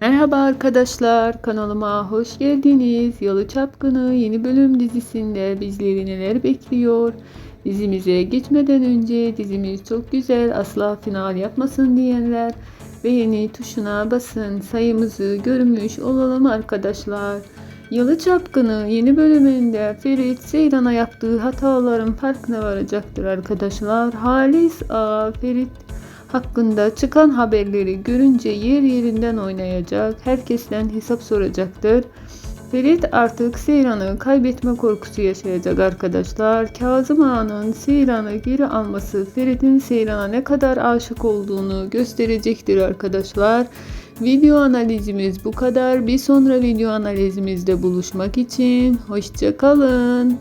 Merhaba arkadaşlar, kanalıma hoş geldiniz. Yalı Çapkını yeni bölüm dizisinde bizleri neler bekliyor? Dizimize geçmeden önce dizimiz çok güzel, asla final yapmasın diyenler beğeni tuşuna basın, sayımızı görmüş olalım arkadaşlar. Yalı Çapkını yeni bölümünde Ferit Seyran'a yaptığı hataların farkına varacaktır arkadaşlar. Halis A. Ferit hakkında çıkan haberleri görünce yer yerinden oynayacak, herkesten hesap soracaktır. Ferit artık Seyran'ı kaybetme korkusu yaşayacak arkadaşlar. Kazım Ağa'nın Seyran'ı geri alması Ferit'in Seyran'a ne kadar aşık olduğunu gösterecektir arkadaşlar. Video analizimiz bu kadar. Bir sonra video analizimizde buluşmak için hoşçakalın.